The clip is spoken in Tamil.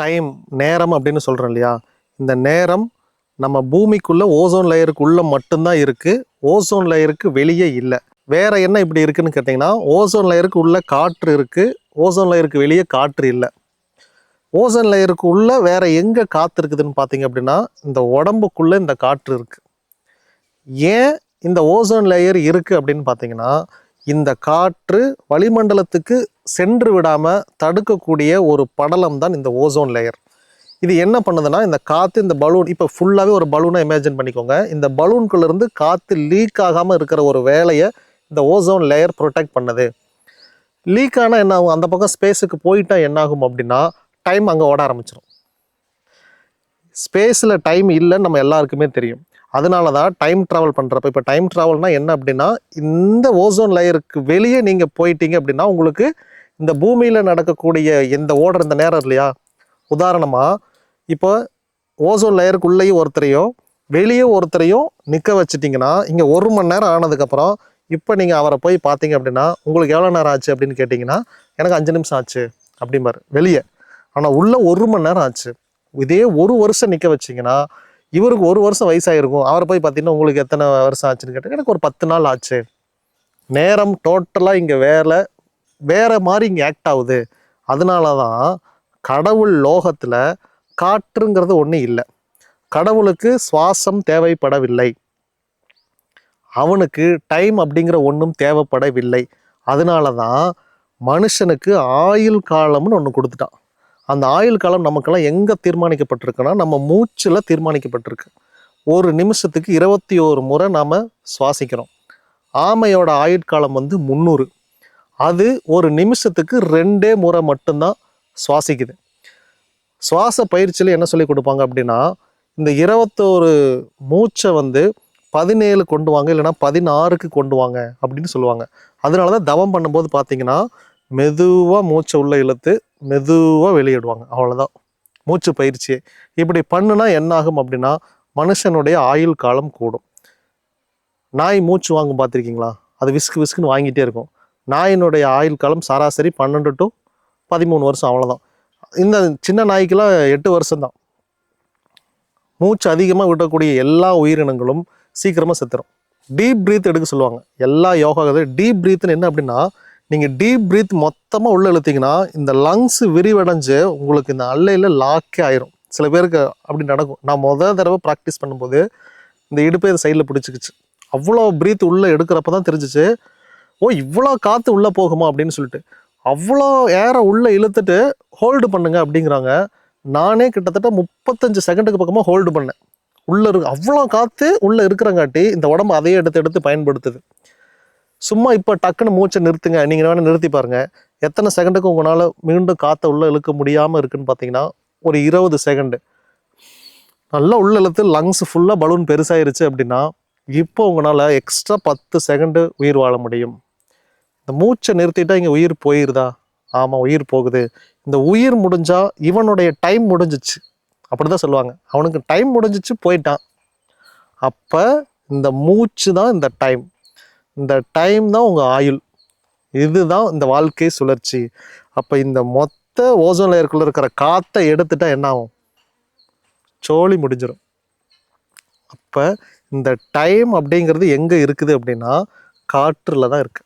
டைம் நேரம் அப்படின்னு சொல்கிறோம் இல்லையா? இந்த நேரம் நம்ம பூமிக்குள்ளே ஓசோன் லேயருக்குள்ளே மட்டும்தான் இருக்குது ஓசோன் லேயருக்கு வெளியே இல்லை. வேற என்ன இப்படி இருக்குதுன்னு கேட்டிங்கன்னா ஓசோன் லேயருக்கு உள்ள காற்று இருக்குது ஓசோன் லேயருக்கு வெளியே காற்று இல்லை. ஓசோன் லேயருக்கு உள்ளே வேற எங்கே காற்று இருக்குதுன்னு பார்த்தீங்க அப்படின்னா இந்த உடம்புக்குள்ளே இந்த காற்று இருக்குது ஏன் இந்த ஓசோன் லேயர் இருக்குது அப்படின்னு பார்த்தீங்கன்னா இந்த காற்று வளிமண்டலத்துக்கு சென்று விடாமல் தடுக்கக்கூடிய ஒரு படலம் தான் இந்த ஓசோன் லேயர் இது என்ன பண்ணுதுன்னா இந்த காற்று இந்த பலூன் இப்போ ஃபுல்லாகவே ஒரு பலூனை இமேஜின் பண்ணிக்கோங்க. இந்த பலூன்குள்ளேருந்து காற்று லீக் ஆகாமல் இருக்கிற ஒரு வேலையை இந்த ஓசோன் லேயர் ப்ரொடெக்ட் பண்ணுது. லீக் ஆனால் என்ன ஆகும்? அந்த பக்கம் ஸ்பேஸுக்கு போயிட்டால் என்ன ஆகும் அப்படின்னா டைம் அங்கே ஓட ஆரம்பிச்சிடும் ஸ்பேஸில் டைம் இல்லைன்னு நம்ம எல்லாருக்குமே தெரியும். அதனால தான் டைம் ட்ராவல் பண்ணுறப்ப இப்போ டைம் ட்ராவல்னால் என்ன அப்படின்னா இந்த ஓசோன் லேயருக்கு வெளியே நீங்கள் போயிட்டீங்க அப்படின்னா உங்களுக்கு இந்த பூமியில் நடக்கக்கூடிய இந்த ஓடுற இந்த நேரம் இல்லையா? உதாரணமாக இப்போ ஓசோன் லேயருக்குள்ளேயும் ஒருத்தரையும் வெளியே ஒருத்தரையும் நிற்க வச்சிட்டிங்கன்னா இங்கே ஒரு மணி நேரம் ஆனதுக்கப்புறம் இப்போ நீங்கள் அவரை போய் பார்த்தீங்க அப்படின்னா உங்களுக்கு எவ்வளோ நேரம் ஆச்சு அப்படின்னு கேட்டிங்கன்னா எனக்கு அஞ்சு நிமிஷம் ஆச்சு அப்படிம்பாரு வெளியே. ஆனால் உள்ளே ஒரு மணி நேரம் ஆச்சு. இதே ஒரு வருஷம் நிற்க வச்சிங்கன்னா இவருக்கு ஒரு வருஷம் வயசாயிருக்கும். அவரை போய் பார்த்தீங்கன்னா உங்களுக்கு எத்தனை வருஷம் ஆச்சுன்னு கேட்டால் எனக்கு ஒரு பத்து நாள் ஆச்சு. நேரம் டோட்டலாக இங்கே வேலை வேறு மாதிரி இங்கே ஆக்ட் ஆகுது. அதனால தான் கடவுள் லோகத்தில் காற்றுங்கிறது ஒன்றும் இல்லை. கடவுளுக்கு சுவாசம் தேவைப்படவில்லை. அவனுக்கு டைம் அப்படிங்கிற ஒன்றும் தேவைப்படவில்லை. அதனால தான் மனுஷனுக்கு ஆயுள் காலம்னு ஒன்று கொடுத்துட்டான். அந்த ஆயுள் காலம் நமக்கெல்லாம் எங்கே தீர்மானிக்கப்பட்டிருக்குன்னா நம்ம மூச்சில் தீர்மானிக்கப்பட்டிருக்கு. ஒரு நிமிஷத்துக்கு இருபத்தி ஒரு முறை நாம் சுவாசிக்கிறோம். ஆமையோட ஆயுட்காலம் வந்து முந்நூறு அது ஒரு நிமிஷத்துக்கு ரெண்டே முறை மட்டும்தான் சுவாசிக்குது. சுவாச பயிற்சியில் என்ன சொல்லி கொடுப்பாங்க அப்படின்னா இந்த இருபத்தோரு மூச்சை வந்து பதினேழு கொண்டு வாங்க இல்லைன்னா பதினாறுக்கு கொண்டு வாங்க அப்படின்னு சொல்லுவாங்க. அதனால தான் தவம் பண்ணும்போது பார்த்தீங்கன்னா மெதுவாக மூச்சை உள்ள இழுத்து மெதுவாக வெளியிடுவாங்க. அவ்வளோதான் மூச்சு பயிற்சி. இப்படி பண்ணுனா என்ன ஆகும் அப்படின்னா மனுஷனுடைய ஆயுள் காலம் கூடும். நாய் மூச்சு வாங்கும் பார்த்துருக்கீங்களா? அது விசுக்கு விசுக்குன்னு வாங்கிட்டே இருக்கும். நாயினுடைய ஆயுள் காலம் சராசரி பன்னெண்டு டு பதிமூணு வருஷம் அவ்வளோதான் இந்த சின்ன நாய்க்கெல்லாம் எட்டு வருஷம்தான். மூச்சு அதிகமாக விடக்கூடிய எல்லா உயிரினங்களும் சீக்கிரமாக செத்துரும். டீப் ப்ரீத் எடுக்க சொல்லுவாங்க. எல்லா யோகா டீப் ப்ரீத்துன்னு என்ன அப்படின்னா நீங்கள் டீப் ப்ரீத் மொத்தமாக உள்ளே இழுத்தீங்கன்னா இந்த லங்ஸ் விரிவடைஞ்சு உங்களுக்கு இந்த அல்லையில் லாக்கே ஆயிரும். சில பேருக்கு அப்படி நடக்கும். நான் முதல் தடவை ப்ராக்டிஸ் பண்ணும்போது இந்த இடுப்பை இந்த சைடில் பிடிச்சிக்கிச்சு. அவ்வளோ ப்ரீத் உள்ளே எடுக்கிறப்ப தான் தெரிஞ்சிச்சு ஓ இவ்வளோ காற்று உள்ளே போகுமா? அப்படின்னு சொல்லிட்டு. அவ்வளோ ஏரை உள்ளே இழுத்துட்டு ஹோல்டு பண்ணுங்க அப்படிங்கிறாங்க. நானே கிட்டத்தட்ட முப்பத்தஞ்சு செகண்டுக்கு பக்கமாக ஹோல்டு பண்ணேன். உள்ளே இருக்கு அவ்வளோ காற்று உள்ளே இருக்கிறங்காட்டி இந்த உடம்பு அதையே எடுத்து எடுத்து பயன்படுத்துது. சும்மா இப்போ டக்குன்னு மூச்சை நிறுத்துங்க. நீங்கள் வேணால் நிறுத்தி பாருங்கள் எத்தனை செகண்டுக்கு உங்களால் மீண்டும் காற்றை உள்ளே இழுக்க முடியாமல் இருக்குன்னு பார்த்தீங்கன்னா ஒரு இருபது செகண்டு நல்லா உள்ள இழுத்து லங்ஸ் ஃபுல்லாக பலூன் பெருசாயிருச்சு அப்படின்னா இப்போ உங்களால் எக்ஸ்ட்ரா பத்து செகண்டு உயிர் வாழ முடியும். இந்த மூச்சை நிறுத்திட்டா இங்கே உயிர் போயிருதா? ஆமாம் உயிர் போகுது. இந்த உயிர் முடிஞ்சால் இவனுடைய டைம் முடிஞ்சிச்சு. அப்படி தான் சொல்லுவாங்க. அவனுக்கு டைம் முடிஞ்சிச்சு போயிட்டான். அப்போ இந்த மூச்சு தான் இந்த டைம் இந்த டைம் தான் உங்கள் ஆயுள். இதுதான் இந்த வாழ்க்கை சுழற்சி. அப்போ இந்த மொத்த ஓசோன் லேயருக்குள்ளே இருக்கிற காற்றை எடுத்துட்டா என்ன ஆகும்? சோழி முடிஞ்சிடும் அப்போ இந்த டைம் அப்படிங்கிறது எங்கே இருக்குது அப்படின்னா காற்றில் தான் இருக்குது